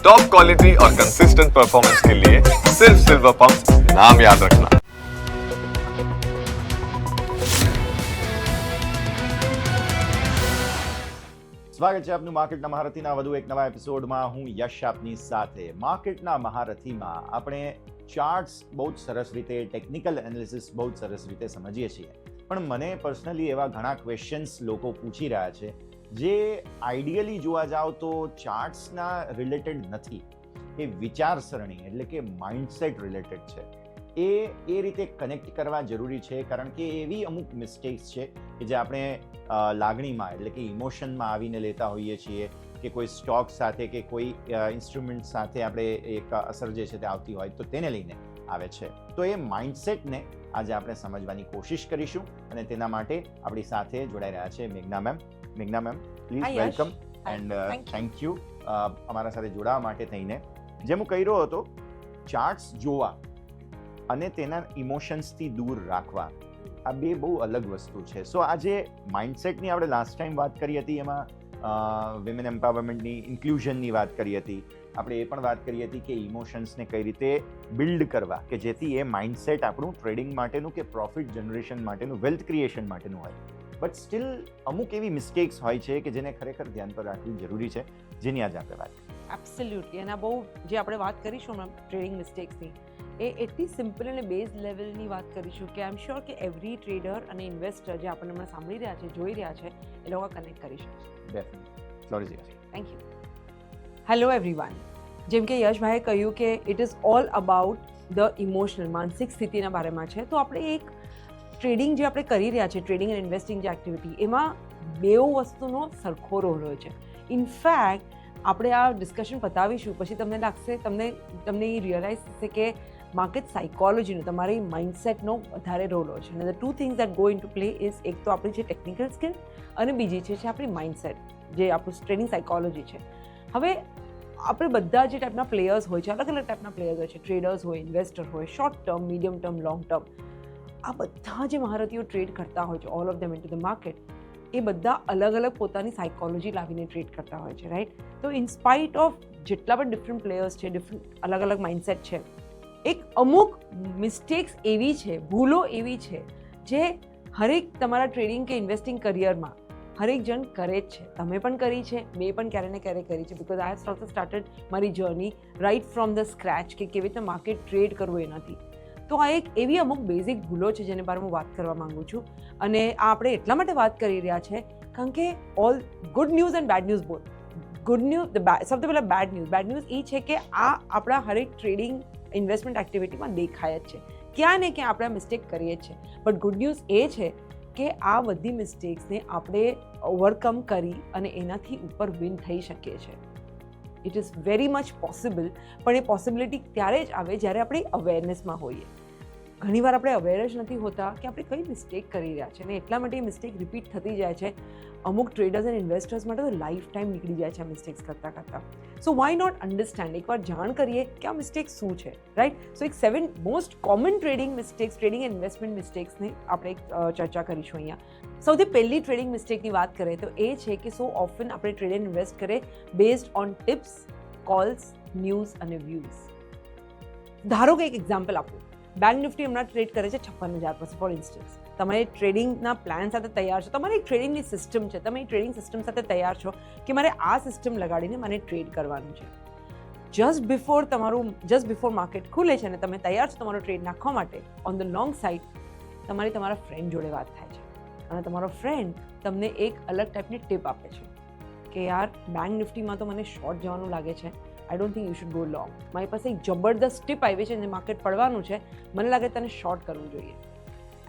Top quality और consistent performance के लिए सिर्फ सिल्वर पंप नाम याद रखना સ્વાગત છે આપનું માર્કેટના મહારથીના વધુ એક નવા એપિસોડમાં હું યશ આપની સાથે માર્કેટના મહારથીમાં આપણે ચાર્ટ્સ બહુ જ સરસ રીતે ટેકનિકલ એનાલિસિસ બહુ જ સરસ રીતે સમજીએ છીએ પણ મને પર્સનલી એવા ઘણા ક્વેશ્ચન્સ લોકો પૂછી રહ્યા છે જે આઈડિયલી જોવા જાઓ તો ચાર્ટ્સના રિલેટેડ નથી. એ વિચારસરણી એટલે કે માઇન્ડસેટ રિલેટેડ છે. એ એ રીતે કનેક્ટ કરવા જરૂરી છે કારણ કે એવી અમુક મિસ્ટેક્સ છે કે જે આપણે લાગણીમાં એટલે કે ઇમોશનમાં આવીને લેતા હોઈએ છીએ કે કોઈ સ્ટોક સાથે કે કોઈ ઇન્સ્ટ્રુમેન્ટ સાથે આપણે એક અસર જે છે તે આવતી હોય તો તેને લઈને આવે છે. તો એ માઇન્ડસેટને આજે આપણે સમજવાની કોશિશ કરીશું અને તેના માટે આપણી સાથે જોડાઈ રહ્યા છે મેઘના ma'am. મેઘના ma'am please welcome and thank you અમારા સાથે જોડાવા માટે થઈને. જેમ હું કહી રહ્યો હતો ચાર્ટ્સ જોવા અને તેના ઇમોશન્સથી દૂર રાખવા આ બે બહુ અલગ વસ્તુ છે. સો આજે માઇન્ડસેટની આપણે લાસ્ટ ટાઈમ વાત કરી હતી એમાં વિમેન એમ્પાવરમેન્ટની ઇન્ક્લુઝનની વાત કરી હતી. આપણે એ પણ વાત કરી હતી કે ઇમોશન્સને કઈ રીતે બિલ્ડ કરવા કે જેથી એ માઇન્ડસેટ આપણું ટ્રેડિંગ માટેનું કે પ્રોફિટ જનરેશન માટેનું વેલ્થ ક્રિએશન માટેનું હોય. બટ સ્ટીલ અમુક એવી મિસ્ટેક્સ હોય છે કે જેને ખરેખર ધ્યાન પર રાખવી જરૂરી છે જેની આજે આપણે વાત કરીએ. એબ્સોલ્યુટલી એના બહુ જે આપણે વાત કરીશું હમણાં ટ્રેડિંગ મિસ્ટેક્સની એ એટલી સિમ્પલ અને બેઝ લેવલની વાત કરીશું કે આઈ એમ શ્યોર કે એવરી ટ્રેડર અને ઇન્વેસ્ટર જે આપણને હમણાં સાંભળી રહ્યા છે જોઈ રહ્યા છે એ લોકો કનેક્ટ કરી શકશે. થેન્ક યુ હેલો એવરીવન જેમ કે યશભાઈએ કહ્યું કે it is all about the emotional માનસિક સ્થિતિના બારેમાં છે તો આપણે એક ટ્રેડિંગ જે આપણે કરી રહ્યા છે ટ્રેડિંગ એન્ડ ઇન્વેસ્ટિંગ જે એક્ટિવિટી એમાં બેઉ વસ્તુનો સરખો રોલ હોય છે. ઇનફેક્ટ આપણે આ ડિસ્કશન પતાવીશું, પછી તમને લાગશે, તમને તમને એ રિયલાઇઝ થશે કે માર્કેટ સાયકોલોજીનો તમારી માઇન્ડસેટનો વધારે રોલ હોય છે. અને the two things that go into play is એક તો આપણી જે ટેકનિકલ સ્કિલ અને બીજી છે છે આપણી માઇન્ડસેટ જે આપણું ટ્રેનિંગ સાયકોલોજી છે. હવે આપણે બધા જે ટાઈપના પ્લેયર્સ હોય છે અલગ અલગ ટાઈપના પ્લેયર્સ હોય છે ટ્રેડર્સ હોય ઇન્વેસ્ટર હોય short term medium term long term આ બધા જે મહારથીઓ ટ્રેડ કરતા હોય છે all of them into the market એ બધા અલગ અલગ પોતાની સાયકોલોજી લાવીને ટ્રેડ કરતા હોય છે રાઈટ તો ઇન્સ્પાઇટ ઓફ જેટલા પણ ડિફરન્ટ પ્લેયર્સ છે ડિફરન્ટ અલગ અલગ માઇન્ડસેટ છે, એક અમુક મિસ્ટેક્સ એવી છે, ભૂલો એવી છે, જે હરેક તમારા ટ્રેડિંગ કે ઇન્વેસ્ટિંગ કરિયરમાં હરેક જણ કરે જ છે. તમે પણ કરી છે, મેં પણ ક્યારે ને ક્યારે કરી છે બિકોઝ આઈ હેવ સ્ટાર્ટેડ મારી journey right from the scratch કે કેવી રીતે માર્કેટ ટ્રેડ કરવું એનાથી. તો આ એક એવી અમુક બેઝિક ભૂલો છે જેને બારે હું વાત કરવા માગું છું. અને આ આપણે એટલા માટે વાત કરી રહ્યા છે, કારણ કે all good news and bad news both good news સૌથી પહેલાં બેડ ન્યૂઝ બેડ ન્યૂઝ એ છે કે આ આપણા હરેક ટ્રેડિંગ ઇન્વેસ્ટમેન્ટ એક્ટિવિટીમાં દેખાય જ છે. ક્યાં ને ક્યાં આપણે મિસ્ટેક કરીએ જ છે. બટ ગુડ ન્યૂઝ એ છે કે આ બધી મિસ્ટેક્સને આપણે ઓવરકમ કરી અને એનાથી ઉપર વિન થઈ શકીએ છીએ. It is very much possible પણ એ પોસિબિલિટી ત્યારે જ આવે જ્યારે આપણે અવેરનેસમાં હોઈએ. ઘણીવાર આપણે અવેર જ નથી હોતા કે આપણે કઈ મિસ્ટેક કરી રહ્યા છે અને એટલા માટે એ મિસ્ટેક રિપીટ થતી જાય છે. અમુક ટ્રેડર્સ એન્ડ ઇન્વેસ્ટર્સ માટે તો લાઈફ ટાઈમ નીકળી જાય છે આ મિસ્ટેક્સ કરતાં કરતાં. સો વાય નોટ અન્ડરસ્ટેન્ડ એકવાર જાણ કરીએ કે આ મિસ્ટેક શું છે રાઈટ સો એક seven most common trading mistakes trading and investment મિસ્ટેક્સની આપણે ચર્ચા કરીશું અહીંયા. સૌથી પહેલી ટ્રેડિંગ મિસ્ટેકની વાત કરીએ તો એ છે કે સો ઓફન આપણે ટ્રેડ એન્ડ ઇન્વેસ્ટ કરીએ based on tips calls news અને વ્યૂઝ ધારો કે એક એક્ઝામ્પલ આપું. બેંક નિફ્ટી હમણાં ટ્રેડ કરે છે છપ્પન હજાર પર ફોર ઇન્સ્ટન્સ તમે ટ્રેડિંગના પ્લાન સાથે તૈયાર છો. તમારી ટ્રેડિંગની સિસ્ટમ છે. તમે ટ્રેડિંગ સિસ્ટમ સાથે તૈયાર છો કે મારે આ સિસ્ટમ લગાડીને મને ટ્રેડ કરવાનું છે. જસ્ટ બિફોર તમારું જસ્ટ બિફોર માર્કેટ ખુલે છે અને તમે તૈયાર છો તમારો ટ્રેડ નાખવા માટે ઓન ધ લોંગ સાઇડ તમારી તમારા ફ્રેન્ડ જોડે વાત થાય છે. અને તમારો ફ્રેન્ડ તમને એક અલગ ટાઈપની ટીપ આપે છે કે, યાર બેંક નિફ્ટીમાં તો મને શોર્ટ જવાનું લાગે છે. I don't think you should go long મારી પાસે એક જબરદસ્ત ટીપ આવી છે અને માર્કેટ પડવાનું છે. મને લાગે તને શોર્ટ કરવું જોઈએ.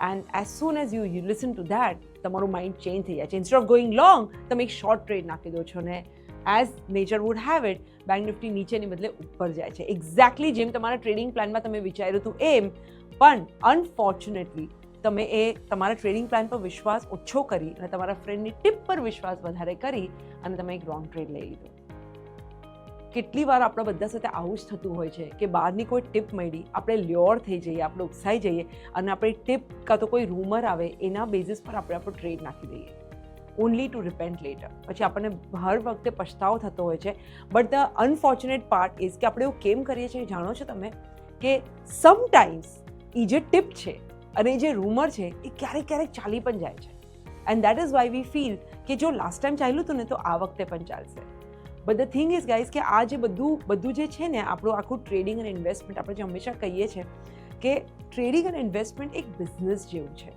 And as soon as you you listen to that તમારું માઇન્ડ ચેન્જ થઈ જાય છે. ઇન્સ્ટેડ ઓફ ગોઈંગ લોંગ તમે એક શોર્ટ ટ્રેડ નાખી દો છો ને as nature would have it bank Nifty નીચેની બદલે ઉપર જાય છે. એક્ઝેક્ટલી જેમ તમારા ટ્રેડિંગ પ્લાનમાં તમે વિચાર્યું હતું એમ, પણ અનફોર્ચ્યુનેટલી તમે એ તમારા ટ્રેડિંગ પ્લાન પર વિશ્વાસ ઓછો કરી અને તમારા ફ્રેન્ડની ટીપ પર વિશ્વાસ વધારે કરી અને તમે એક રોંગ ટ્રેડ લઈ લીધો. કેટલી વાર આપણા બધા સાથે આવું જ થતું હોય છે કે બહારની કોઈ ટીપ મળી, આપણે લ્યોર થઈ જઈએ, આપણે ઉકસાઈ જઈએ અને આપણી ટીપ કાં તો કોઈ રૂમર આવે, એના બેઝિસ પર આપણે આપણો ટ્રેડ નાખી દઈએ. ઓનલી ટુ રિપેન્ટ લેટર પછી આપણને હર વખતે પછતાવો થતો હોય છે. But the unfortunate part is કે આપણે એવું કેમ કરીએ છીએ, જાણો છો તમે? કે સમટાઈમ્સ એ જે ટિપ છે અને એ જે રૂમર છે, એ ક્યારેક ક્યારેક ચાલી પણ જાય છે. And that is why we feel કે જો લાસ્ટ ટાઈમ ચાલ્યું હતું ને, તો આ વખતે પણ ચાલશે. But the thing is guys કે આ જે બધું બધું જે છે ને, આપણું આખું ટ્રેડિંગ અને ઇન્વેસ્ટમેન્ટ આપણે જે હંમેશા કહીએ છીએ કે ટ્રેડિંગ અને ઇન્વેસ્ટમેન્ટ એક બિઝનેસ જેવું છે.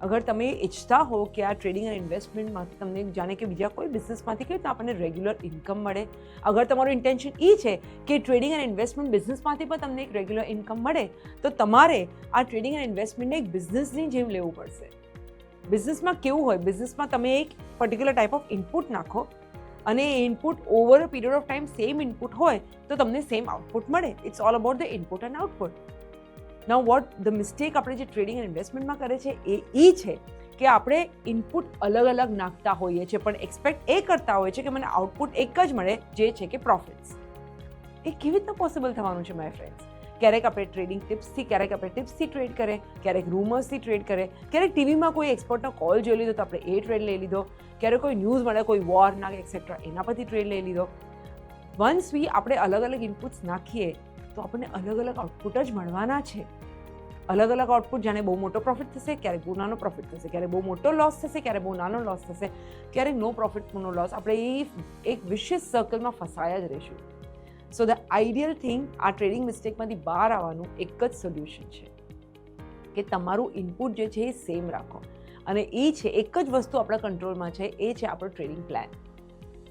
અગર તમે ઈચ્છતા હો કે આ ટ્રેડિંગ અને ઇન્વેસ્ટમેન્ટમાંથી તમને જાણે કે બીજા કોઈ બિઝનેસમાંથી કેવી રીતે આપણને રેગ્યુલર ઇન્કમ મળે, અગર તમારું ઇન્ટેન્શન એ છે કે ટ્રેડિંગ અને ઇન્વેસ્ટમેન્ટ બિઝનેસમાંથી પણ તમને એક રેગ્યુલર ઇન્કમ મળે, તો તમારે આ ટ્રેડિંગ અને ઇન્વેસ્ટમેન્ટને એક બિઝનેસની જેમ લેવું પડશે. બિઝનેસમાં કેવું હોય? બિઝનેસમાં તમે એક પર્ટિક્યુલર ટાઈપ ઓફ ઇનપુટ નાખો અને એ input over a period of time same input હોય, તો તમને સેમ આઉટપુટ મળે. It's all about the input and output now what the mistake આપણે જે ટ્રેડિંગ એન્ડ ઇન્વેસ્ટમેન્ટમાં કરે છે, એ એ છે કે આપણે ઇનપુટ અલગ અલગ નાખતા હોઈએ છીએ, પણ એક્સપેક્ટ એ કરતા હોઈએ છીએ કે મને આઉટપુટ એક જ મળે, જે છે કે પ્રોફિટ્સ એ કેવી રીતના પોસિબલ થવાનું છે માય ફ્રેન્ડ્સ ક્યારેક આપણે ટ્રેડિંગ ટિપ્સથી ક્યારેક આપણે ટિપ્સથી ટ્રેડ કરે ક્યારેક રૂમર્સથી ટ્રેડ કરે ક્યારેક ટીવીમાં કોઈ એક્સપર્ટનો કોલ જોઈ લીધો તો આપણે એ ટ્રેડ લઈ લીધો. ક્યારેક કોઈ ન્યૂઝ મળે, કોઈ વોર ના એક્સેટ્રા એના પરથી ટ્રેડ લઈ લીધો. વન્સ વી આપણે અલગ અલગ ઇનપુટ્સ નાખીએ, તો આપણને અલગ અલગ આઉટપુટ જ મળવાના છે. અલગ અલગ આઉટપુટ જાણે બહુ મોટો પ્રોફિટ થશે, ક્યારેક બહુ નાનો પ્રોફિટ થશે, ક્યારેક બહુ મોટો લોસ થશે, ક્યારેક બહુ નાનો લોસ થશે. ક્યારેક નો પ્રોફિટ નો લોસ આપણે એ એક વિશેષ સર્કલમાં ફસાયા જ રહીશું. સો ધ આઈડિયલ થિંગ આ ટ્રેડિંગ મિસ્ટેકમાંથી બહાર આવવાનું એક જ સોલ્યુશન છે. કે તમારું ઇનપુટ જે છે એ સેમ રાખો. અને એ છે, એક જ વસ્તુ આપણા કંટ્રોલમાં છે, એ છે આપણો ટ્રેડિંગ પ્લાન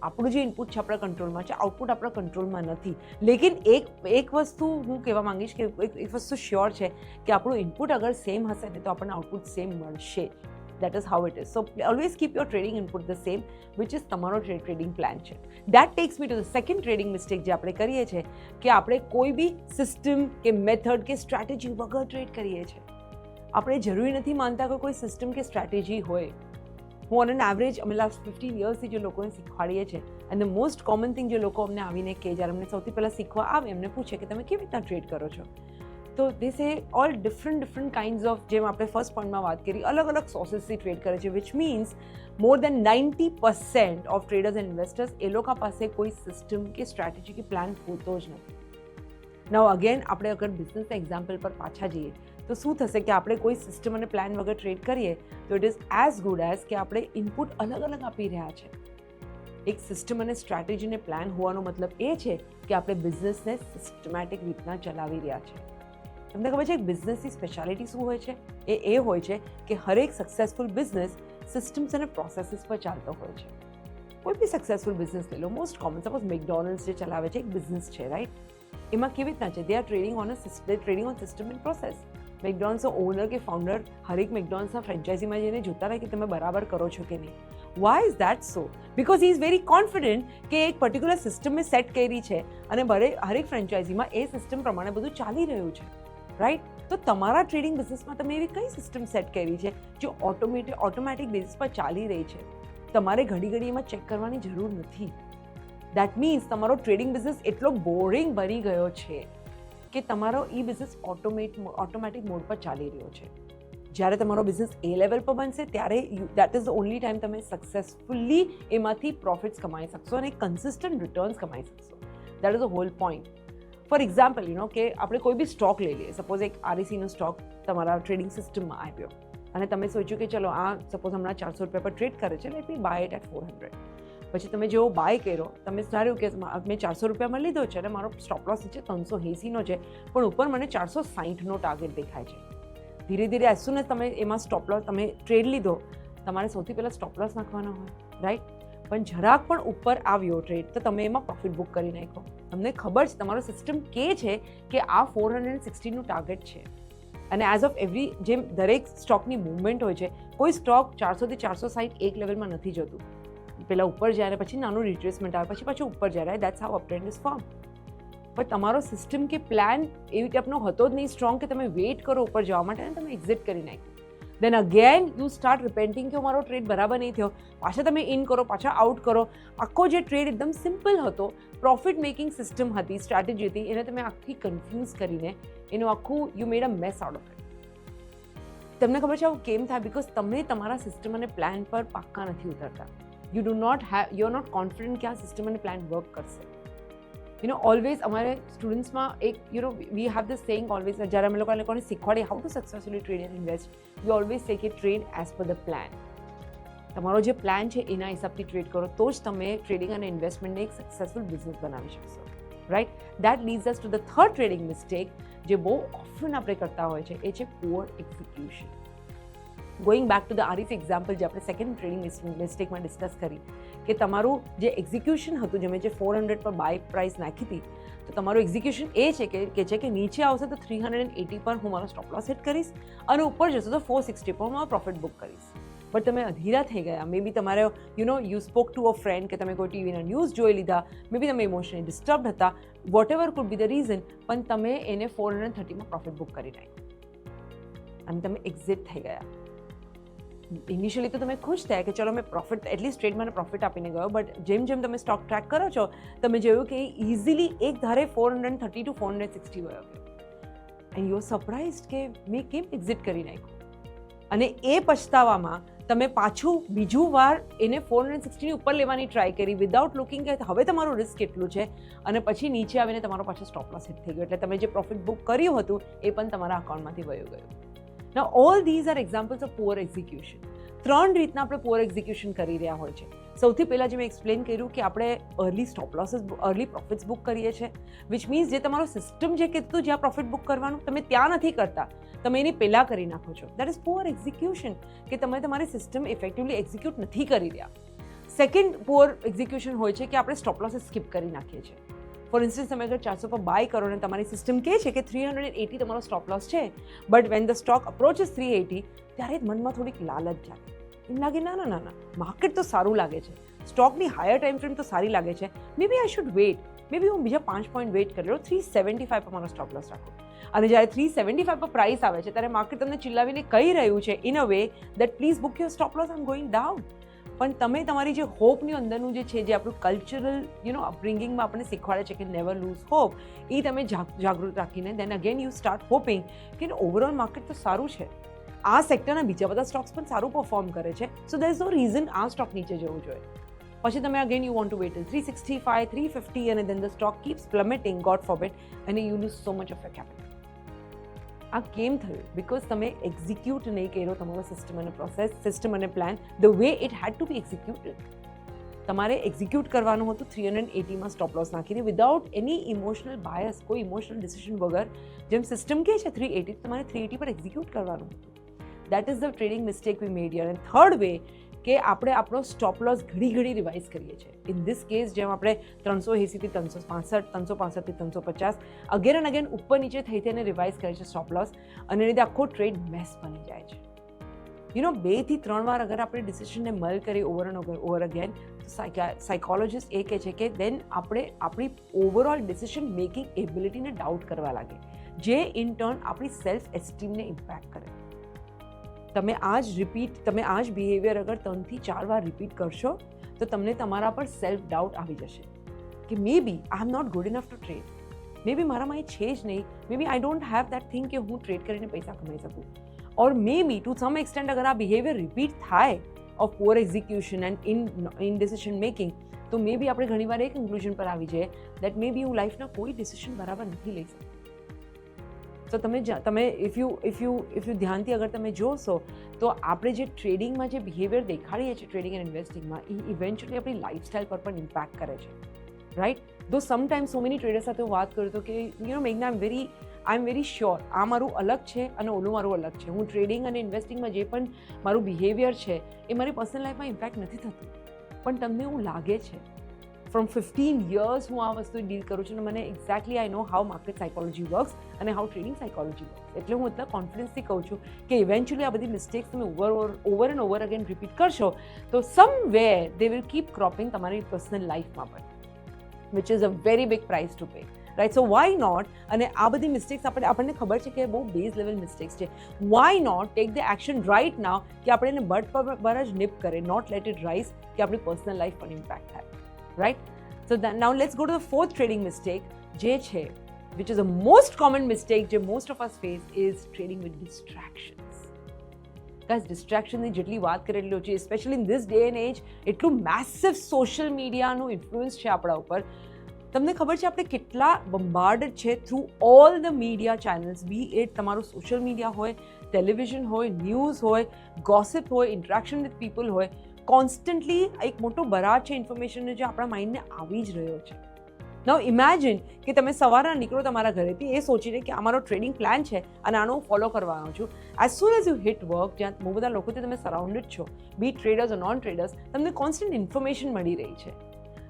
આપણું જે ઇનપુટ છે આપણા કંટ્રોલમાં છે આઉટપુટ આપણા કંટ્રોલમાં નથી. લેકિન એક એક વસ્તુ હું કહેવા માંગીશ કે એક વસ્તુ શ્યોર છે કે આપણું ઇનપુટ અગર સેમ હશે ને તો આપણને આઉટપુટ સેમ મળશે. That is how it is so always keep your trading input the same which is તમારો ટ્રેડિંગ પ્લાન છે that takes me to the second trading mistake જે આપણે કરીએ છીએ કે આપણે કોઈ બી સિસ્ટમ કે મેથડ કે સ્ટ્રેટેજી વગર ટ્રેડ કરીએ છીએ આપણે જરૂરી નથી માનતા કે કોઈ સિસ્ટમ કે સ્ટ્રેટેજી હોય હું ઓન એન એવરેજ અમે લાસ્ટ ફિફ્ટીન યર્સથી જે લોકોને શીખવાડીએ છીએ અને મોસ્ટ કોમન થિંગ જે લોકો અમને આવીને કે જ્યારે અમને સૌથી પહેલાં શીખવા આવે એમને પૂછે કે તમે કેવી રીતના ટ્રેડ કરો છો તો this a all different different kinds of જેમ આપણે ફર્સ્ટ પોઈન્ટમાં વાત કરી અલગ અલગ સોર્સિસથી ટ્રેડ કરે છે which means more than ninety percent of traders and investors એ લોકો પાસે કોઈ સિસ્ટમ કે સ્ટ્રેટેજી કે પ્લાન હોતો જ નથી. નવ અગેન આપણે અગર બિઝનેસ એક્ઝામ્પલ પર પાછા જઈએ, તો શું થશે કે આપણે કોઈ સિસ્ટમ અને પ્લાન વગર ટ્રેડ કરીએ, તો it is as good as કે આપણે ઇનપુટ અલગ અલગ આપી રહ્યા છે. એક સિસ્ટમ અને સ્ટ્રેટેજીને પ્લાન હોવાનો મતલબ એ છે કે આપણે બિઝનેસને સિસ્ટમેટિક રીતના ચલાવી રહ્યા છે. તમને ખબર છે, એક બિઝનેસની સ્પેશિયાલિટી શું હોય છે? એ એ હોય છે કે હરેક સક્સેસફુલ બિઝનેસ સિસ્ટમ્સ અને પ્રોસેસીસ પર ચાલતો હોય છે. કોઈ બી સક્સેસફુલ બિઝનેસ લઈ લો મોસ્ટ કોમન સપોઝ મેકડોનલ્સ જે ચલાવે છે, એક બિઝનેસ છે રાઈટ એમાં કેવી રીતના છે? They are trading on they trading on system and process મેકડોનલ્ડ્સનો owner કે ફાઉન્ડર હરેક મેકડોનલ્ડ્સના ફ્રેન્ચાઇઝીમાં જઈને જોતા રહે કે તમે બરાબર કરો છો કે નહીં. Why is that so because is very confident કે એક પર્ટિક્યુલર સિસ્ટમ મેં સેટ કરી છે અને હરેક ફ્રેન્ચાઇઝીમાં એ સિસ્ટમ પ્રમાણે બધું ચાલી રહ્યું છે. રાઈટ તો તમારા ટ્રેડિંગ બિઝનેસમાં તમે એવી કઈ સિસ્ટમ સેટ કરી છે જે ઓટોમેટિક ઓટોમેટિક બેઝિસ પર ચાલી રહી છે? તમારે ઘડી ઘડી એમાં ચેક કરવાની જરૂર નથી. દેટ મીન્સ તમારો ટ્રેડિંગ બિઝનેસ એટલો બોરિંગ બની ગયો છે કે તમારો ઈ બિઝનેસ ઓટોમેટ ઓટોમેટિક મોડ પર ચાલી રહ્યો છે. જ્યારે તમારો બિઝનેસ એ લેવલ પર બનશે, ત્યારે દેટ ઇઝ ઓનલી ટાઈમ તમે સક્સેસફુલી એમાંથી પ્રોફિટ્સ કમાઈ શકશો અને કન્સિસ્ટન્ટ રિટર્ન્સ કમાઈ શકશો. That is a whole point for example you know કે આપણે કોઈ બી સ્ટોક લઈ લઈએ. સપોઝ એક આરએસીનો સ્ટોક તમારા ટ્રેડિંગ સિસ્ટમમાં આવ્યો અને તમે સોચ્યું કે ચલો, આ સપોઝ હમણાં ચારસો રૂપિયા પર ટ્રેડ કરે છે let me buy at at four hundred પછી તમે જેવો બાય કર્યો, તમે ધાર્યું કે મેં ચારસો રૂપિયામાં લીધો છે અને મારો સ્ટોપ લોસ છે ત્રણસો એંસીનો છે, પણ ઉપર મને ચારસો સાહીઠનો ટાર્ગેટ દેખાય છે. ધીરે ધીરે એઝ સુન તમે એમાં સ્ટોપ લોસ તમે ટ્રેડ લીધો, તમારે સૌથી પહેલાં સ્ટોપ લોસ નાખવાનો હોય રાઈટ પણ જરાક પણ ઉપર આવ્યો ટ્રેડ તો તમે એમાં પ્રોફિટ બુક કરી નાખો તમને ખબર છે, તમારો સિસ્ટમ કે છે કે આ ફોર હંડ્રેડ સિક્સટીનું ટાર્ગેટ છે. અને એઝ ઓફ એવરી જેમ દરેક સ્ટોકની મૂવમેન્ટ હોય છે, કોઈ સ્ટોક ચારસોથી ચારસો સાઠ એક લેવલમાં નથી જતું. પહેલાં ઉપર જાય પછી નાનું રિટ્રેસમેન્ટ આવે, પછી પાછું ઉપર જાય. That's how uptrend is form પણ તમારો સિસ્ટમ કે પ્લાન એવી ટાઈપનો હતો જ નહીં સ્ટ્રોંગ કે તમે વેઇટ કરો ઉપર જવા માટે અને તમે એક્ઝિટ કરી નાખ્યો. Then again you start repenting કે મારો ટ્રેડ બરાબર નહીં થયો પાછા તમે ઇન કરો પાછા આઉટ કરો આખો જે ટ્રેડ એકદમ સિમ્પલ હતો પ્રોફિટ મેકિંગ સિસ્ટમ હતી સ્ટ્રેટેજી હતી એને તમે આખી કન્ફ્યુઝ કરીને એનું આખું you made a mess out of it તમને ખબર છે આવું કેમ થાય બિકોઝ તમે તમારા સિસ્ટમ અને પ્લાન પર પાક્કા નથી ઉતરતા you do not have you are not confident કે આ સિસ્ટમ અને પ્લાન વર્ક કરશે યુ નો ઓલવેઝ અમારે સ્ટુડન્ટ્સમાં એક you know we have the saying always જ્યારે અમે લોકો લોકોને શીખવાડીએ how to successfully trade and invest we always say કે trade as per the plan તમારો જે પ્લાન છે, એના હિસાબથી ટ્રેડ કરો. તો જ તમે ટ્રેડિંગ અને ઇન્વેસ્ટમેન્ટને એક સક્સેસફુલ બિઝનેસ બનાવી શકશો. Right that leads us to the third trading mistake જે બહુ ઓફન આપણે કરતા હોય છે, એ છે poor execution going back to the Arif example જે આપણે સેકન્ડ ટ્રેડિંગ મિસ્ટેકમાં ડિસ્કસ કરી, કે તમારું જે એક્ઝિક્યુશન હતું જે મેં જે ફોર હંડ્રેડ પર બાય પ્રાઇસ નાખી હતી, તો તમારું એક્ઝિક્યુશન એ છે કે કે છે કે નીચે આવશે તો થ્રી હંડ્રેડ એન્ડ એટી પર હું મારો સ્ટોપ લોસ સેટ કરીશ અને ઉપર જશે તો ફોર સિક્સટી પર હું મારો પ્રોફિટ બુક કરીશ. બટ તમે અધીરા થઈ ગયા. મે બી તમારે you know you spoke to a friend કે તમે કોઈ ટીવીના ન્યૂઝ જોઈ લીધા. મે બી તમે ઇમોશનલી ડિસ્ટર્બ હતા. Whatever could be the reason પણ તમે એને ફોર હંડ્રેડ થર્ટીમાં પ્રોફિટ બુક કરી નાખ્યું. અને તમે એક્ઝિટ થઈ ગયા. ઇનિશિયલી તો તમે ખુશ થયા કે ચલો મેં પ્રોફિટ એટલીસ્ટ ટ્રેડ પ્રોફિટ આપીને ગયો. બટ જેમ જેમ તમે સ્ટોક ટ્રેક કરો છો, તમે જોયું કે ઇઝીલી એક ધારે four hundred thirty to four hundred sixty ગયો. એન્ડ યુ સરપ્રાઇઝ કે મેં કેમ એક્ઝિટ કરી નાખ્યું? અને એ પછતાવામાં તમે પાછું બીજું વાર એને ફોર હંડ્રેડ સિક્સટીની ઉપર લેવાની ટ્રાય કરી વિદાઉટ લુકિંગ કે હવે તમારું રિસ્ક કેટલું છે? અને પછી નીચે આવીને તમારો પાછો સ્ટોપમાં લોસ થઈ ગયો. એટલે તમે જે પ્રોફિટ બુક કર્યું હતું, એ પણ તમારા અકાઉન્ટમાંથી વયું ગયું. ના all these are examples of poor execution ત્રણ રીતના આપણે પુઅર એક્ઝિક્યુશન કરી રહ્યા હોય છે. સૌથી પહેલાં જે મેં એક્સપ્લેન કર્યું કે આપણે early stop losses early profits book કરીએ છીએ વિચ મીન્સ જે તમારો સિસ્ટમ જે કીધું જ્યાં પ્રોફિટ બુક કરવાનું, તમે ત્યાં નથી કરતા. તમે એની પહેલાં કરી નાખો છો. દેટ ઇઝ પુઅર એક્ઝિક્યુશન કે તમે તમારી સિસ્ટમ ઇફેક્ટિવલી એક્ઝિક્યુટ નથી કરી રહ્યા. સેકન્ડ પુઅર એક્ઝિક્યુશન હોય છે કે આપણે સ્ટોપ લોસીસ સ્કીપ કરી નાખીએ છીએ. ફોર ઇન્સ્ટન્સ તમે અગર ચારસો પર બાય કરો અને તમારી સિસ્ટમ કહે છે કે થ્રી હંડ્રેડ એટી તમારો સ્ટોપ લોસ છે. But when the stock approaches three eighty ત્યારે મનમાં થોડીક લાલચ જાગે. એમ લાગે, ના ના ના માર્કેટ તો સારું લાગે છે. સ્ટોકની હાયર ટાઈમ ફ્રેમ તો સારી લાગે છે. મે બી આઈ શુડ વેટ મે બી હું બીજા પાંચ પોઈન્ટ વેટ કરી લો થ્રી સેવન્ટી ફાઈવ પર મારો સ્ટોપ લોસ રાખો. અને જ્યારે થ્રી સેવન્ટી ફાઈવ પર પ્રાઇસ આવે છે, ત્યારે માર્કેટ તમને ચિલ્લાવીને કહી રહ્યું છે in a way that please book your stop loss આમ ગોઈંગ ડાઉન પણ તમે તમારી જે હોપની અંદરનું જે છે, જે આપણું કલ્ચરલ યુ નો અપબ્રિંગિંગમાં આપણને શીખવાડે છે કે નેવર લૂઝ હોપ એ તમે જાગૃત રાખીને then again you start hoping કે ઓવરઓલ માર્કેટ તો સારું છે. આ સેક્ટરના બીજા બધા સ્ટોક્સ પણ સારું પરફોર્મ કરે છે. So there is no reason આ સ્ટોક નીચે જવું જોઈએ. પછી તમે again you want to wait three sixty five three fifty અને then the stock keeps plummeting god forbid અને you lose so much of a capital આ કેમ થયું? બિકોઝ તમે એક્ઝિક્યુટ નહીં કર્યો તમારો સિસ્ટમ અને પ્રોસેસ સિસ્ટમ અને plan the way it had to be executed તમારે એક્ઝિક્યુટ કરવાનું હતું થ્રી હંડ્રેડ એટીમાં સ્ટોપ લોસ નાખીને વિદાઉટ એની ઇમોશનલ બાયસ કોઈ ઇમોશનલ ડિસિઝન વગર. જેમ સિસ્ટમ કહે છે થ્રી એટી તમારે થ્રી એટી પર એક્ઝિક્યુટ કરવાનું હતું. That is the trading mistake we made year and third way કે આપણે આપણો સ્ટોપ લોસ ઘડી ઘડી રિવાઇઝ કરીએ છીએ. ઇન ધીસ કેસ જેમ આપણે ત્રણસો એંસીથી ત્રણસો પાસઠ, ત્રણસો પાસઠથી ત્રણસો પચાસ અગેન એન્ડ અગેન ઉપર નીચે થઈ થઈને રિવાઇઝ કરે છે સ્ટોપ લોસ અને લીધે આખો ટ્રેડ મેસ બની જાય છે. યુ નો બેથી ત્રણ વાર અગર આપણે ડિસિશનને મલ કરીએ over and over over again psychologist એ કહે છે કે દેન આપણે આપણી ઓવરઓલ ડિસિશન મેકિંગ એબિલિટીને ડાઉટ કરવા લાગે. જે ઇન ટર્ન આપણી સેલ્ફ એસ્ટીમને ઇમ્પેક્ટ કરે. તમે આ જ રિપીટ તમે આ જ બિહેવિયર અગર ત્રણથી ચાર વાર રિપીટ કરશો, તો તમને તમારા પર સેલ્ફ ડાઉટ આવી જશે કે maybe I am not good enough to trade maybe મારામાં એ છે જ નહીં. Maybe I don't have that thing કે હું ટ્રેડ કરીને પૈસા કમાઈ શકું. ઓર મે બી ટુ સમ એક્સટેન્ડ અગર આ બિહેવિયર રિપીટ થાય of poor execution and in in decision making તો મે બી આપણે ઘણીવાર એ કન્ક્લુઝન પર આવી જઈએ દેટ મે બી હું લાઈફના કોઈ ડિસિશન બરાબર નથી લઈ શકતી. તો તમે તમે if you if you if you ધ્યાનથી અગર તમે જોશો, તો આપણે જે ટ્રેડિંગમાં જે બિહેવિયર દેખાડીએ છીએ ટ્રેડિંગ એન્ડ ઇન્વેસ્ટિંગમાં એ ઇવેન્ચ્યુઅલી આપણી લાઈફસ્ટાઈલ પર પણ ઇમ્પેક્ટ કરે છે. રાઈટ દો સમટાઈમ સો મેની ટ્રેડર સાથે હું વાત કરું તો કે you know મેઘના I very I am very sure આ મારું અલગ છે અને ઓલું મારું અલગ છે. હું ટ્રેડિંગ અને ઇન્વેસ્ટિંગમાં જે પણ મારું બિહેવિયર છે, એ મારી પર્સનલ લાઈફમાં ઇમ્પેક્ટ નથી થતું. પણ તમને એવું લાગે છે ફ્રોમ ફિફ્ટીન યર્સ હું આ વસ્તુ ડીલ કરું છું અને મને exactly I know how market psychology works અને હાઉ ટ્રેડિંગ સાયકોલોજી વર્ક્સ એટલે હું એટલા કોન્ફિડન્સથી કહું છું કે ઇવેન્ચ્યુઅલી આ બધી મિસ્ટેક્સ તમે over over and over again repeat કરશો, તો some way they will keep cropping તમારી પર્સનલ લાઈફમાં પણ which is a very big price to pay right so why not અને આ બધી મિસ્ટેક્સ આપણે, આપણને ખબર છે કે બહુ બેઝ લેવલ મિસ્ટેક્સ છે. Why not take the action right now કે આપણે એને બટ પર જ નિપ કરે નોટ લેટ ઇટ રાઇઝ કે આપણી પર્સનલ લાઈફ પણ ઇમ્પેક્ટ થાય? Right? So that, now let's go to the fourth trading mistake, જે છે which is the most common mistake જે most of us face is trading with distractions. Guys ડિસ્ટ્રેક્શનની જેટલી વાત કરી એટલી ઓછી specially in this day and age એટલું massive social મીડિયાનું influence છે આપણા ઉપર તમને ખબર છે આપણે કેટલા બંબાર્ડેડ છે through all the media channels be it તમારું સોશિયલ મીડિયા હોય ટેલિવિઝન હોય ન્યૂઝ હોય ગોસિપ હોય ઇન્ટરેક્શન વિથ પીપલ હોય કોન્સ્ટન્ટલી એક મોટો બરાડ છે ઇન્ફોર્મેશનનો જે આપણા માઇન્ડને આવી જ રહ્યો છે. નવ ઇમેજિન કે તમે સવારના નીકળો તમારા ઘરેથી, એ સોચીને કે આ મારો ટ્રેડિંગ પ્લાન છે અને આનો હું ફોલો કરવાનો છું. As soon as you hit work જ્યાં બહુ બધા લોકોથી તમે સરાઉન્ડેડ છો બી ટ્રેડર્સ નોન ટ્રેડર્સ તમને કોન્સ્ટન્ટ ઇન્ફોર્મેશન મળી રહી છે.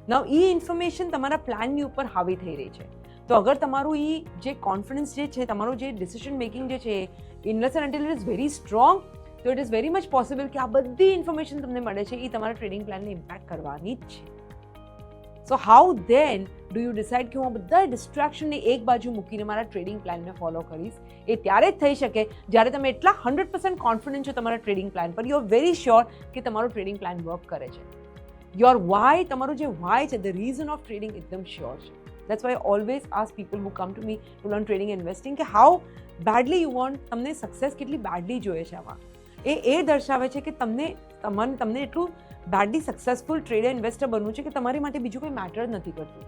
નવ એ ઇન્ફોર્મેશન તમારા પ્લાનની ઉપર હાવી થઈ રહી છે. તો અગર તમારું એ જે કોન્ફિડન્સ જે છે, તમારું જે ડિસિઝન મેકિંગ જે છે unless and until is very strong તો it is very much possible કે આ બધી ઇન્ફોર્મેશન તમને મળે છે, એ તમારા ટ્રેડિંગ પ્લાનને ઇમ્પેક્ટ કરવાની જ છે. So how then do you decide કે હું આ બધા ડિસ્ટ્રેક્શનને એક બાજુ મૂકીને મારા ટ્રેડિંગ પ્લાનને ફોલો કરીશ? એ ત્યારે જ થઈ શકે. જ્યારે તમે એટલા હંડ્રેડ પર્સન્ટ કોન્ફિડન્ટ છો તમારા ટ્રેડિંગ પ્લાન પર યુ આર વેરી શ્યોર કે તમારો ટ્રેડિંગ પ્લાન વર્ક કરે છે. યોર વાય તમારો જે વાય છે ધ રીઝન ઓફ ટ્રેડિંગ એકદમ શ્યોર છે. That's why always ask people who come to me to learn trading investing કે હાઉ બેડલી યુ વોન્ટ તમને સક્સેસ કેટલી બેડલી જોઈએ છે આમાં? એ એ દર્શાવે છે કે તમને તમને તમને એટલું બેડલી સક્સેસફુલ ટ્રેડ ઇન્વેસ્ટર બનવું છે કે તમારી માટે બીજું કોઈ મેટર નથી કરતું.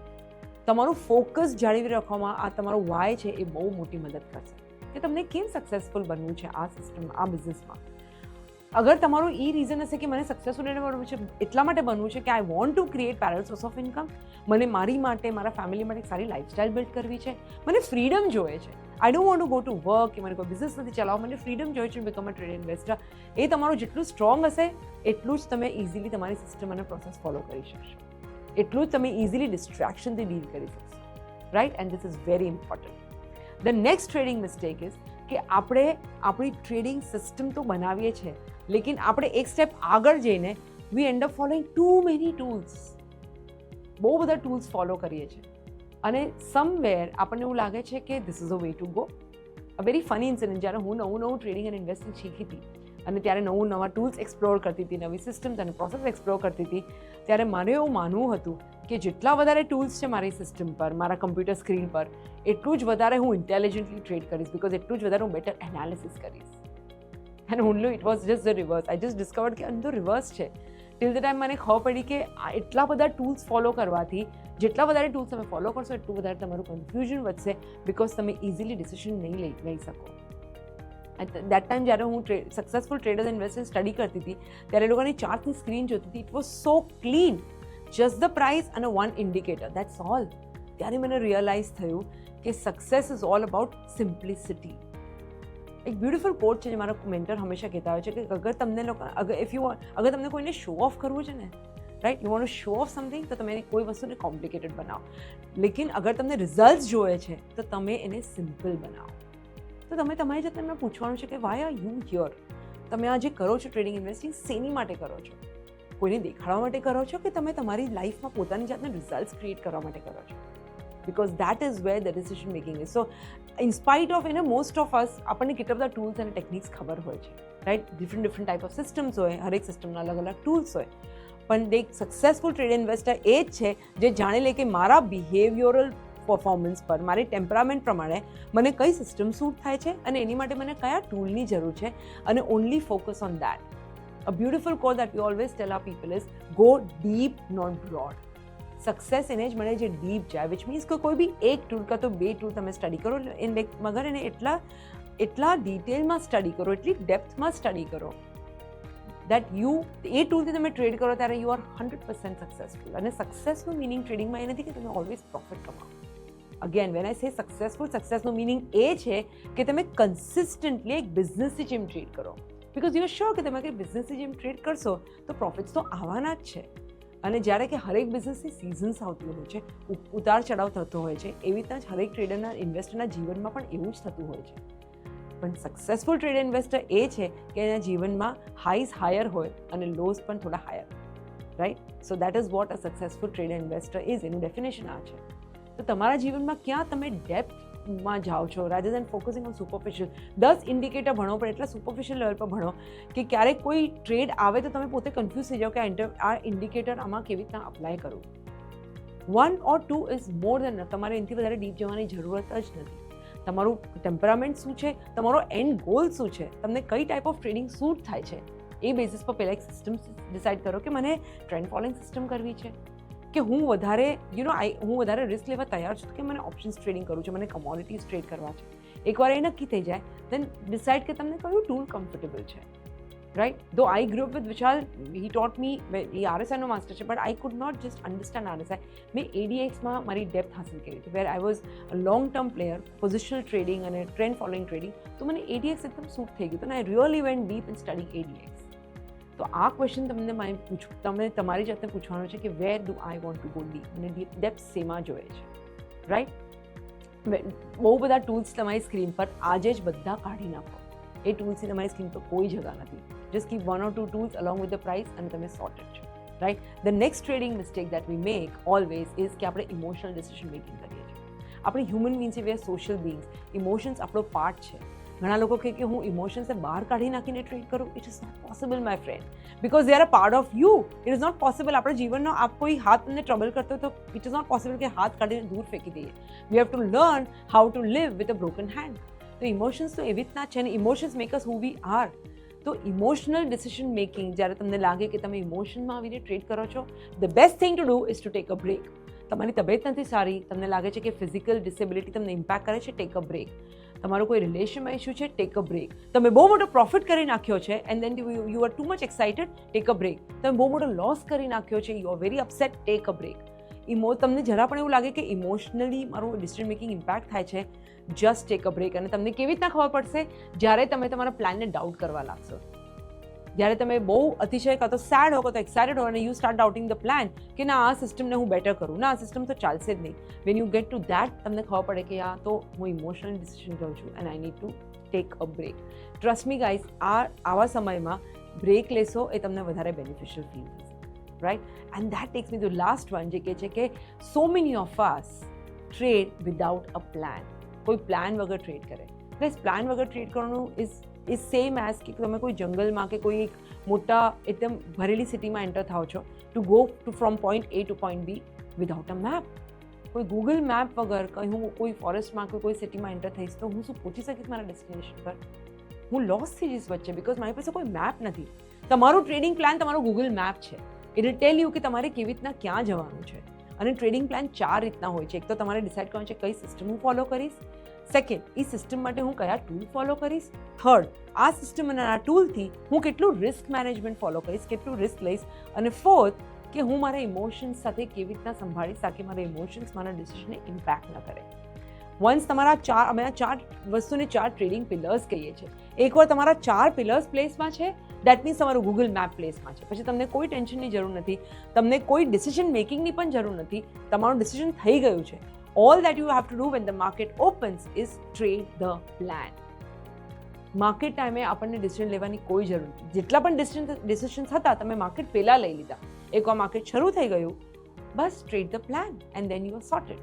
તમારું ફોકસ જાળવી રાખવામાં આ તમારો વાય છે એ બહુ મોટી મદદ કરશે. કે તમને કેમ સક્સેસફુલ બનવું છે આ સિસ્ટમ આ બિઝનેસમાં અગર તમારું એ રીઝન હશે કે મને સક્સેસફુલ એને બનવું છે, એટલા માટે બનવું છે કે I want to create parallel source of income મને મારી માટે, મારા ફેમિલી માટે સારી લાઇફસ્ટાઇલ બિલ્ડ કરવી છે. મને ફ્રીડમ જોઈએ છે. I don't want to go to work કે મને કોઈ બિઝનેસ નથી ચલાવવા મને ફ્રીડમ જોઈએ છે બીકમ અ ટ્રેડ ઇન્વેસ્ટર એ તમારું જેટલું સ્ટ્રોંગ હશે એટલું જ તમે ઇઝીલી તમારી સિસ્ટમ અને પ્રોસેસ ફોલો કરી શકશો એટલું જ તમે ઇઝીલી ડિસ્ટ્રેક્શનથી ડીલ કરી શકશો right and this is very important the next trading mistake is કે આપણે આપણી ટ્રેડિંગ સિસ્ટમ તો બનાવીએ છીએ લેકિન આપણે એક સ્ટેપ આગળ જઈને we end up following too many tools બહુ બધા ટૂલ્સ ફોલો કરીએ છીએ અને સમવેર આપણને એવું લાગે છે કે this is a way to go a very funny incident જ્યારે હું નવું નવું ટ્રેડિંગ અને ઇન્વેસ્ટિંગ શીખી હતી અને ત્યારે નવું નવા ટૂલ્સ એક્સપ્લોર કરતી હતી, નવી સિસ્ટમ્સ અને પ્રોસેસ એક્સપ્લોર કરતી હતી, ત્યારે મારે એવું માનવું હતું કે જેટલા વધારે ટૂલ્સ છે મારી સિસ્ટમ પર, મારા કમ્પ્યુટર સ્ક્રીન પર, એટલું જ વધારે હું ઇન્ટેલિજન્ટલી ટ્રેડ કરીશ બિકોઝ એટલું જ વધારે હું બેટર એનાલિસિસ કરીશ. And only it was just the reverse I just discovered કે અંદર રિવર્સ છે. ટિલ ધ ટાઈમ મને ખબર પડી કે એટલા બધા ટૂલ્સ ફોલો કરવાથી, જેટલા વધારે ટૂલ્સ તમે ફોલો કરશો, એટલું વધારે તમારું કન્ફ્યુઝન વધશે બિકોઝ તમે ઇઝીલી ડિસિઝન નહીં લઈ લઈ શકો. દેટ ટાઈમ જ્યારે હું સક્સેસફુલ ટ્રેડર્સ ઇન્વેસ્ટર સ્ટડી કરતી હતી, ત્યારે લોકોની ચાર્ટની સ્ક્રીન જોતી હતી. It was so clean just the price અને વન ઇન્ડિકેટર દેટ્સ ઓલ ત્યારે મને રિયલાઇઝ થયું કે success is all about simplicity એક બ્યુટિફુલ કોટ છે જે મારા મેન્ટર હંમેશા કહેતા હોય છે કે અગર તમને લોકો અગર ઇફ યુ અગર તમને કોઈને શો ઓફ કરવું છે ને right you want show off something તો તમે કોઈ વસ્તુને કોમ્પ્લિકેટેડ બનાવો. લેકિન અગર તમને રિઝલ્ટ જોઈએ છે, તો તમે એને સિમ્પલ બનાવો. તો તમે તમારી જાતે એમને પૂછવાનું છે કે વાય આર યુ હિયર તમે આ જે કરો છો ટ્રેડિંગ ઇન્વેસ્ટિંગ શેની માટે કરો છો? કોઈને દેખાડવા માટે કરો છો કે તમે તમારી લાઈફમાં પોતાની જાતને રિઝલ્ટ ક્રિએટ કરવા માટે કરો છો? Because that is where the decision making is so in spite of એને મોસ્ટ ઓફ અસ આપણને કેટલા બધા ટૂલ્સ અને ટેકનિક્સ ખબર હોય છે right different different type of systems હોય હરેક સિસ્ટમના અલગ અલગ ટૂલ્સ હોય પણ એક સક્સેસફુલ ટ્રેડ ઇન્વેસ્ટર એ જ છે જે જાણી લે કે મારા બિહેવિયરલ પરફોર્મન્સ પર મારી ટેમ્પરામેન્ટ પ્રમાણે મને કઈ સિસ્ટમ સૂટ થાય છે અને એની માટે મને કયા ટૂલની જરૂર છે અને only focus on that a beautiful call that we always tell our people is go deep not broad success એને જ મળે જે ડીપ જાય વિચ મીન્સ કે કોઈ બી એક ટૂલ કાં તો બે ટૂલ તમે સ્ટડી કરો એન મગર એને એટલા એટલા ડિટેલમાં સ્ટડી કરો, એટલી ડેપ્થમાં સ્ટડી કરો દેટ યુ એ ટૂલથી તમે ટ્રેડ કરો ત્યારે you are hundred percent successful અને સક્સેસનું મિનિંગ ટ્રેડિંગમાં એ નથી કે તમે always profit કમાવો. Again when I say successful સક્સેસનું meaning એ છે કે તમે કન્સિસ્ટન્ટલી એક બિઝનેસની જેમ ટ્રેડ કરો. બિકોઝ યુ શ્યોર કે તમે કંઈ બિઝનેસની જેમ ટ્રેડ કરશો, તો પ્રોફિટ્સ તો આવવાના જ છે. અને જ્યારે કે હરેક બિઝનેસની સિઝન્સ આવતી હોય છે ઉતાર ચઢાવ થતો હોય છે, એવી રીતના જ હરેક ટ્રેડરના ઇન્વેસ્ટરના જીવનમાં પણ એવું જ થતું હોય છે. પણ સક્સેસફુલ ટ્રેડ ઇન્વેસ્ટર એ છે કે એના જીવનમાં હાઈઝ હાયર હોય અને લોઝ પણ થોડા higher right so that is what a successful trade investor is એનું ડેફિનેશન આ છે. તો તમારા જીવનમાં ક્યાં તમે ડેપ્થમાં જાઓ છો rather than focusing on superficial દસ ઇન્ડિકેટર ભણો, પણ એટલા સુપરફિશિયલ લેવલ પર ભણો કે ક્યારેક કોઈ ટ્રેડ આવે તો તમે પોતે કન્ફ્યુઝ થઈ જાઓ કે આ ઇન્ડિકેટર આમાં કેવી રીતના અપ્લાય કરવું one or two is more than તમારે એનાથી વધારે ડીપ જવાની જરૂરત જ નથી. તમારું ટેમ્પરામેન્ટ શું છે? તમારો એન્ડ ગોલ શું છે? તમને કઈ ટાઈપ ઓફ ટ્રેડિંગ સૂટ થાય છે? એ બેસિસ પર પહેલાં એક સિસ્ટમ ડિસાઇડ કરો કે મને ટ્રેન્ડ ફોલોઈંગ સિસ્ટમ કરવી છે. કે હું વધારે યુ નો આઈ હું વધારે રિસ્ક લેવા તૈયાર છું કે મને ઓપ્શન્સ ટ્રેડિંગ કરવું છે, મને કમોડિટીઝ ટ્રેડ કરવા છે. એકવાર એ નક્કી થઈ જાય દેન ડિસાઇડ કે તમને કયું ટૂલ કમ્ફર્ટેબલ છે. Right though I grew up with Vishal he taught me એ આરએસઆઈનો માસ્ટર છે but I could not just understand RSI મેં એડીએક્સમાં મારી ડેપ્થ હાંસલ કરી હતી where I was long term player positional trading અને ટ્રેન્ડ ફોલોઈંગ ટ્રેડિંગ તો મને એડીએક્સ એકદમ સૂટ થઈ ગયું, તો I really went deep in study ADX તો આ ક્વેશ્ચન તમને મારે પૂછ તમે તમારી જાતને પૂછવાનું છે કે where do I want to go deep અને ડીપ શેમાં જોઈએ છે? રાઈટ બહુ બધા ટૂલ્સ તમારી સ્ક્રીન પર આજે જ બધા કાઢી નાખો. એ ટૂલ્સની તમારી સ્ક્રીન પર કોઈ જગા નથી. Just keep one or two tools along with the price અને તમે સોર્ટેડ છો. Right the next trading mistake that we make always is કે આપણે ઇમોશનલ ડિસિઝન મેકિંગ કરીએ છીએ. આપણે human beings we are social beings emotions આપણો part છે. ઘણા લોકો કહે કે હું ઇમોશન્સને બહાર કાઢી નાખીને ટ્રેડ કરું it is not possible my friend because they are a part of you it is not possible આપણા જીવનનો આપ કોઈ હાથ તમને ટ્રબલ કરતો હોય તો ઇટ ઇઝ નોટ પોસિબલ કે હાથ કાઢીને દૂર ફેંકી દઈએ we have to learn how to live with a broken hand તો ઇમોશન્સ તો એવી રીતના છે અને emotions make us who we are તો ઇમોશનલ ડિસિઝન મેકિંગ જ્યારે તમને લાગે કે તમે ઇમોશનમાં આવીને ટ્રેડ કરો છો the best thing to do is to take a break તમારી તબિયત નથી સારી તમને લાગે છે કે ફિઝિકલ ડિસેબિલિટી તમને ઇમ્પેક્ટ કરે છે ટેક અ બ્રેક તમારો કોઈ રિલેશનમાં ઇશ્યુ છે ટેક અ બ્રેક તમે બહુ મોટો પ્રોફિટ કરી નાખ્યો છે and then you are too much excited take a break તમે બહુ મોટો લોસ કરી નાખ્યો છે you are very upset take a break ઇમો તમને જરા પણ એવું લાગે કે ઇમોશનલી મારું ડિસિઝન મેકિંગ ઇમ્પેક્ટ થાય છે જસ્ટ ટેક અ બ્રેક અને તમને કેવી રીતના ખબર પડશે? જ્યારે તમે તમારા પ્લાનને ડાઉટ કરવા લાગશો. જ્યારે તમે બહુ અતિશય કાં તો સેડ હો, કાં તો એક્સાઇટેડ હો અને you start doubting the plan કે ના, આ સિસ્ટમને હું બેટર કરું. ના, આ સિસ્ટમ તો ચાલશે જ નહીં. When you get to that તમને ખબર પડે કે આ તો હું ઇમોશનલ ડિસિઝન લઉં છું and I need to take a break trust me guys આ આવા સમયમાં બ્રેક લેશો એ તમને વધારે બેનિફિશિયલ ફીલ થશે. Right and that takes me the last one જે કહે છે કે so many of us trade without a plan કોઈ પ્લાન વગર ટ્રેડ કરે. પ્લસ પ્લાન વગર ટ્રેડ કરવાનું ઇઝ ઇઝ સેમ એઝ કે તમે કોઈ જંગલમાં કે કોઈ એક મોટા એકદમ ભરેલી સિટીમાં એન્ટર થાઓ છો to go to from point A to point B without a map કોઈ ગૂગલ મેપ વગર કંઈ હું કોઈ ફોરેસ્ટમાં કે કોઈ સિટીમાં એન્ટર થઈશ તો હું શું પહોંચી શકીશ મારા ડેસ્ટિનેશન પર? હું લોસ થઈ જઈશ વચ્ચે બિકોઝ મારી પાસે કોઈ મેપ નથી. તમારું ટ્રેડિંગ પ્લાન તમારો ગૂગલ મેપ છે. ઇટ ટેલ યુ કે તમારે કેવી રીતના ક્યાં જવાનું છે. અને ટ્રેડિંગ પ્લાન ચાર રીતના હોય છે. એક તો તમારે ડિસાઇડ કરવાનું છે કઈ સિસ્ટમ હું ફોલો કરીશ. સેકન્ડ એ સિસ્ટમ માટે હું કયા ટૂલ ફોલો કરીશ? થર્ડ આ સિસ્ટમ અને આ ટૂલથી હું કેટલું રિસ્ક મેનેજમેન્ટ ફોલો કરીશ, કેટલું રિસ્ક લઈશ? અને ફોર્થ કે હું મારા ઇમોશન્સ સાથે કેવી રીતના સંભાળીશ તાકે મારા ઇમોશન્સ મારા ડિસિઝનને ઇમ્પેક્ટ ન કરે. વન્સ તમારા ચાર, અમે આ ચાર વસ્તુને ચાર ટ્રેડિંગ પિલર્સ કહીએ છીએ. એકવાર તમારા ચાર પિલર્સ પ્લેસમાં છે દેટ મીન્સ તમારું ગૂગલ મેપ પ્લેસમાં છે. પછી તમને કોઈ ટેન્શનની જરૂર નથી, તમને કોઈ ડિસિઝન મેકિંગની પણ જરૂર નથી, તમારું ડિસિઝન થઈ ગયું છે. All that you have to do when the market opens is trade the plan market ટાઈમે આપણને ડિસિઝન લેવાની કોઈ જરૂર નથી જેટલા પણ ડિસિઝન ડિસિઝન્સ હતા તમે માર્કેટ પહેલાં લઈ લીધા એકવાર માર્કેટ શરૂ થઈ ગયું। બસ trade the plan and then you are sorted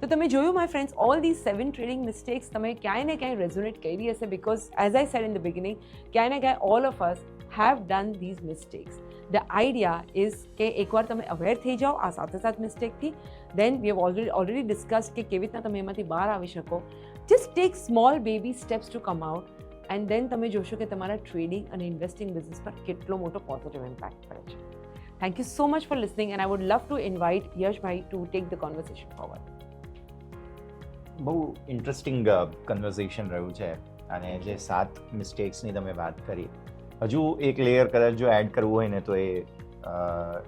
તો તમે જોયું my friends all the seven trading mistakes તમે ક્યાંય ને ક્યાંય રેઝોનેટ કરી હશે because as I said in the beginning ક્યાંય ને ક્યાંય all of us have done these mistakes the idea is કે એકવાર તમે અવેર થઈ જાઓ આ સાથે સાથ મિસ્ટેકથી then we have already already discuss કે કેવી રીતના તમે એમાંથી બહાર આવી શકો just take small baby steps to come out and then તમે જોશો કે તમારા ટ્રેડિંગ અને ઇન્વેસ્ટિંગ બિઝનેસ પર કેટલો મોટો પોઝિટિવ ઇમ્પેક્ટ પડે છે thank you so much for listening and I would love to invite Yashbhai to take the conversation forward બહુ ઇન્ટરેસ્ટિંગ કન્વર્ઝેશન રહ્યું છે અને જે સાત મિસ્ટેક્સની તમે વાત કરી, હજુ એક લેયર કદાચ જો એડ કરવું હોય ને તો એ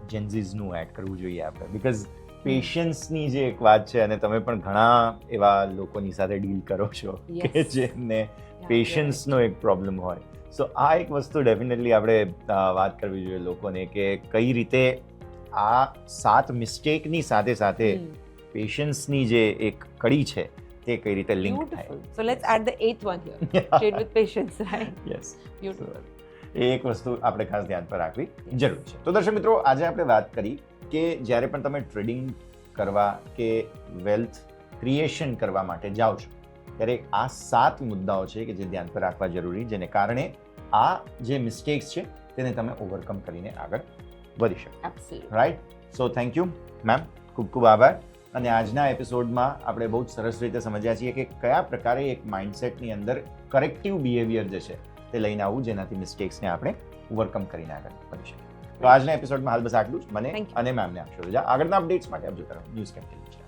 જેન્ઝીઝનું એડ કરવું જોઈએ આપણે બિકોઝ પેશન્સની જે એક વાત છે અને તમે પણ ઘણા એવા લોકોની સાથે ડીલ કરો છો કે. જેમને પેશન્સનો એક પ્રોબ્લેમ હોય. સો આ એક વસ્તુ ડેફિનેટલી આપણે વાત કરવી જોઈએ લોકોને કે કઈ રીતે આ સાત મિસ્ટેકની સાથે સાથે પેશન્સની જે એક કડી છે તે કઈ રીતે લિંક. થાય. So let's add the eighth one here trade with patience right yes beautiful એ એક વસ્તુ આપણે ખાસ ધ્યાન પર રાખવી જરૂર છે. તો દર્શક મિત્રો આજે આપણે વાત કરી કે જ્યારે પણ તમે ટ્રેડિંગ કરવા કે વેલ્થ ક્રિએશન કરવા માટે જાઓ છો ત્યારે આ સાત મુદ્દાઓ છે કે જે ધ્યાન પર રાખવા જરૂરી જેને કારણે આ જે મિસ્ટેક્સ છે તેને તમે ઓવરકમ કરીને આગળ વધી શકો. Right so thank you ma'am ખૂબ ખૂબ આભાર. અને આજના એપિસોડમાં આપણે બહુ જ સરસ રીતે સમજ્યા છીએ કે કયા પ્રકારે એક માઇન્ડસેટની અંદર કરેક્ટિવ બિહેવિયર જે છે તે લઈને આવવું જેનાથી મિસ્ટેક્સને આપણે ઓવરકમ કરીને આગળ વધી શકીએ. તો આજના એપિસોડમાં હાલ બસ આટલું જ. મને અને મેમને આપશો રજા આગળના અપડેટ્સ માટે અપડેટ કરો ન્યૂઝ કેમ ટેલિવિઝન